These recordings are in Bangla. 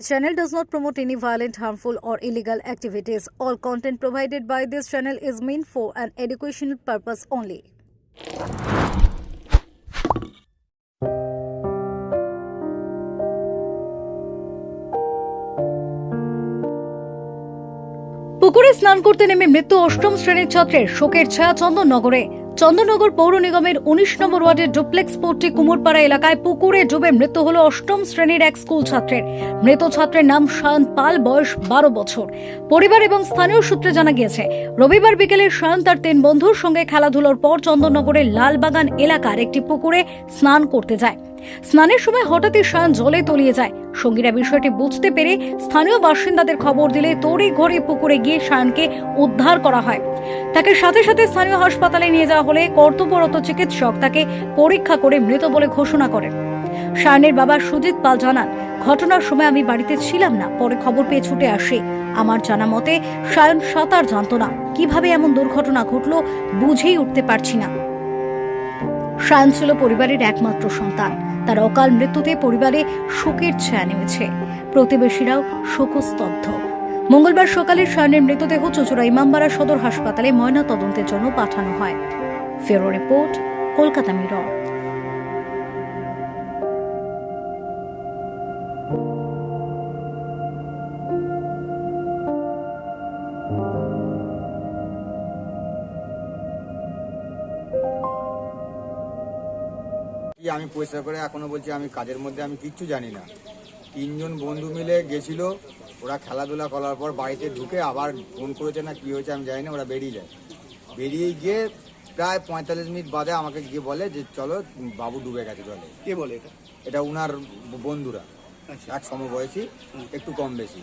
This channel does not promote any violent, harmful, or illegal activities. All content provided by this channel is meant for an educational purpose only. পুকুরে স্নান করতে নেমে মৃত্যু অষ্টম শ্রেণির ছাত্রের শোকের ছায়া চন্দননগরে চন্দননগর পৌর নিগমের উনিশ নম্বর ওয়ার্ডের ডুপ্লেক্স পোর্টটি কুমোরপাড়া এলাকায় পুকুরে ডুবে মৃত্যু হল অষ্টম শ্রেণির এক স্কুল ছাত্রের। মৃত ছাত্রের নাম শায়ন পাল, বয়স বারো বছর। পরিবার এবং স্থানীয় সূত্রে জানা গিয়েছে, রবিবার বিকেলে শায়ন তার তিন বন্ধুর সঙ্গে খেলাধুলোর পর চন্দননগরের লালবাগান এলাকার একটি পুকুরে স্নান করতে যায়। স্নানের সময় হঠাৎই শায়ন জলে তলিয়ে যায়। সঙ্গীরা বিষয়টি বুঝতে পেরে স্থানীয় বাসিন্দাদের খবর দিলে তড়ি ঘড়ি পুকুরে গিয়ে শায়নকে উদ্ধার করা হয়। তাকে সাথে সাথে স্থানীয় হাসপাতালে নিয়ে যাওয়া হলে কর্তব্যরত চিকিৎসক তাকে পরীক্ষা করে মৃত বলে ঘোষণা করেন। শায়নের বাবা সুজিত পাল জানান, ঘটনার সময় আমি বাড়িতে ছিলাম না, পরে খবর পেয়ে ছুটে আসি। আমার জানা মতে শায়ন সাঁতার জানতো না। কীভাবে এমন দুর্ঘটনা ঘটলো বুঝেই উঠতে পারছি না। শায়ন ছিল পরিবারের একমাত্র সন্তান। তার অকাল মৃত্যুতে পরিবারে শোকের ছায়া নেমেছে। প্রতিবেশীরাও শোকস্তব্ধ। মঙ্গলবার সকালে শায়নের মৃতদেহ চচুরা ইমামবাড়া সদর হাসপাতালে ময়না তদন্তের জন্য পাঠানো হয়। ফেরো রিপোর্ট, কলকাতা মিরর। কি আমি পয়সা করে এখনও বলছি আমি কাজের মধ্যে আমি কিচ্ছু জানি না। তিনজন বন্ধু মিলে গেছিল ওরা খেলাধুলা করার পর বাড়িতে ঢুকে আবার ফোন করেছে না কি হয়েছে আমি জানি না ওরা বেরিয়ে যায়। বেরিয়ে গিয়ে প্রায় পঁয়তাল্লিশ মিনিট বাদে আমাকে গিয়ে বলে যে চলো বাবু ডুবে গেছে জলে। কে বলে এটা? এটা উনার বন্ধুরা আচ্ছা। এক সমবয়সী একটু কম বেশি।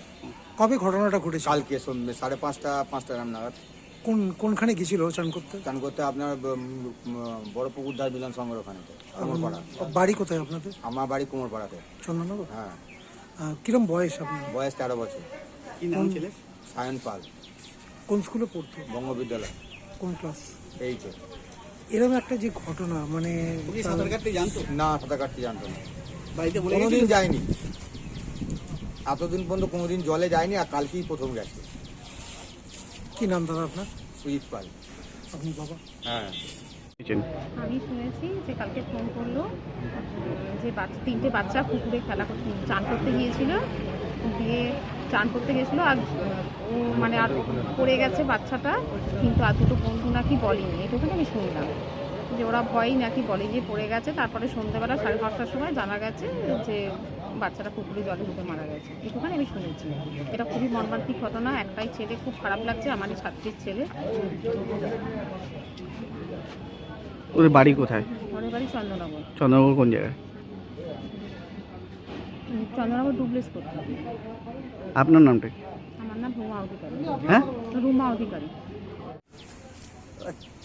কবে ঘটনাটা ঘটেছে কালকে সন্ধ্যে সাড়ে পাঁচটা পাঁচটা নাগাদ। কোন কোনখানে গেছিল চান করতে? চান করতে আপনার বড় পুকুর ধার মিলন সংগ্রহ ওখানে কুমোরপাড়া বাড়ি কোথায় আপনাদের? আমার বাড়ি কুমোরপাড়াতে। চন্দননগর? হ্যাঁ। কিরম বয়স আপনার? বয়স তেরো বছর। কি নাম ছেলে? সায়ন পাল। কোন স্কুলে পড়তো? বঙ্গ বিদ্যালয় কোন ক্লাস? এইটে। এরকম একটা যে ঘটনা মানে সাঁতার কাটতে জানতো? না সাঁতার কাটতে জানতো না। বাড়িতে বলে কোনোদিন যায়নি। এতদিন পর্যন্ত কোনোদিন জলে যায়নি আর কালকেই প্রথম গেছে। কি নাম দাদা আপনার? সুজিত পাল। আপনি বাবা? হ্যাঁ। আমি শুনেছি যে কালকে ফোন করল যে বাচ্চা তিনটে বাচ্চা পুকুরে খেলা করতে চান করতে গিয়েছিল দিয়ে চান করতে গেছিল আর ও মানে আর পড়ে গেছে বাচ্চাটা কিন্তু আর দুটো বন্ধু নাকি বলেনি। এটুকুনি আমি শুনলাম। যে ওরা ভয়ই নাকি বলে যে পড়ে গেছে তারপরে সন্ধ্যেবেলা সাড়ে পাঁচটার সময় জানা গেছে যে বাচ্চাটা পুকুরে জলে ঢুকে মারা গেছে। এটুখানি আমি শুনেছি। এটা খুবই মর্মান্তিক ঘটনা। একটাই ছেলে খুব খারাপ লাগছে আমারই ছাত্রীর ছেলে। ওদের বাড়ি কোথায়? ঘরের বাড়ি চন্দ্রনগর। চন্দ্রনগর কোন জায়গায়? চন্দ্রনগর ডুবলেস করতে আপনার নামটা আমার নাম রুমা অধিকারী। হ্যাঁ? রুমা অধিকারী।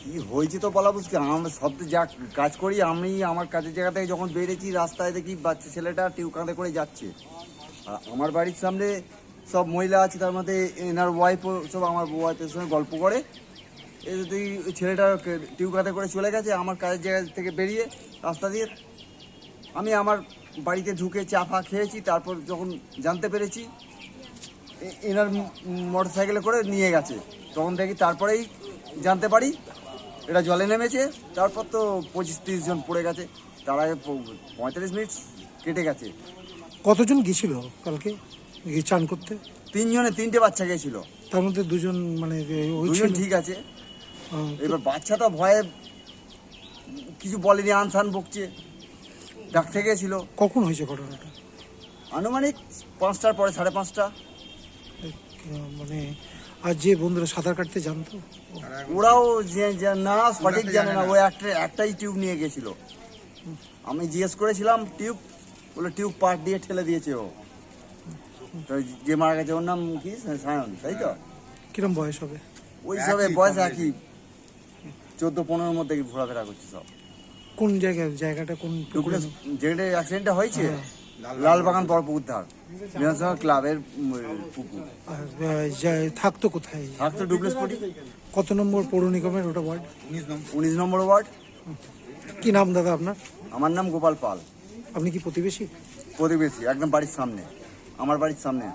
কি হয়েছে তো বলা মুশকিল? আমরা সব তো যা কাজ করি, আমি আমার কাজের জায়গা থেকে যখন বেরিয়েছি, রাস্তায় দেখি বাচ্চা ছেলেটা টিউ কাঁধে করে যাচ্ছে। আমার বাড়ির সামনে সব মহিলা আছে, তার মধ্যে এনার ওয়াইফও সব আমার ওয়াইফের সঙ্গে গল্প করে। এই ছেলেটা টিউ কাঁধে করে চলে গেছে, আমার কাজের জায়গা থেকে বেরিয়ে রাস্তা দিয়ে আমি আমার বাড়িতে ঢুকে চা ফা খেয়েছি, তারপর যখন জানতে পেরেছি এনার মোটর সাইকেলে করে নিয়ে গেছে। তখন দেখি তারপরেই জানতে পারি। এটা জলে নেমেছে তারপর তো পঁচিশ তিরিশ জন পড়ে গেছে। তার পঁয়তাল্লিশ মিনিট কেটে গেছে। কতজন গেছিল কালকে গিয়ে চান করতে? তিনজনে তিনটে বাচ্চা গেছিল। তার মধ্যে দুজন মানে ওই দুজন ঠিক আছে। এবার বাচ্চা তো ভয়ে কিছু বলেনি আনসান বকছে। ডাকতে গেছিল। কখন হয়েছে ঘটনাটা? আনুমানিক পাঁচটার পরে সাড়ে পাঁচটা। মানে আর যে বন্ধুরা সাঁতার কাটতে জানতো? ওরাও যে যে না সঠিক জানে না ও একটা একটাই টিউব নিয়ে গেছিল। আমি জিজ্ঞেস করেছিলাম টিউব? বলে টিউব পাট দিয়ে ঠেলে দিয়েছে ও। তো যে মারা গেছে ওর নাম কি? সায়ন তাই তো? কিরম বয়স হবে? ওই সবে বয়স একই। চোদ্দ পনেরোর মধ্যে ঘোরাফেরা করছে সব। কোন জায়গায় জায়গাটা কোন? যেটা অ্যাক্সিডেন্টটা হয়েছে? লালবাগান বরপুকুর ধার বিধানসভা ক্লাবের উম, পুকুর আর আহ, যা- থাকতো কোথায় থাকতো ডুপ্লেস পটি কত নম্বর পৌর নিগমের ওটা ওয়ার্ড উনিশ নম্বর ওয়ার্ড কি নাম দাদা আপনার আমার নাম গোপাল পাল। আপনি কি প্রতিবেশী প্রতিবেশী একদম বাড়ির সামনে। আমার বাড়ির সামনে।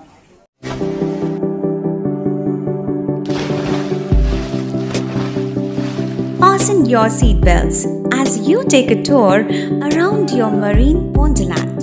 Fasten your seatbelts as you take a tour around your marine wonderland.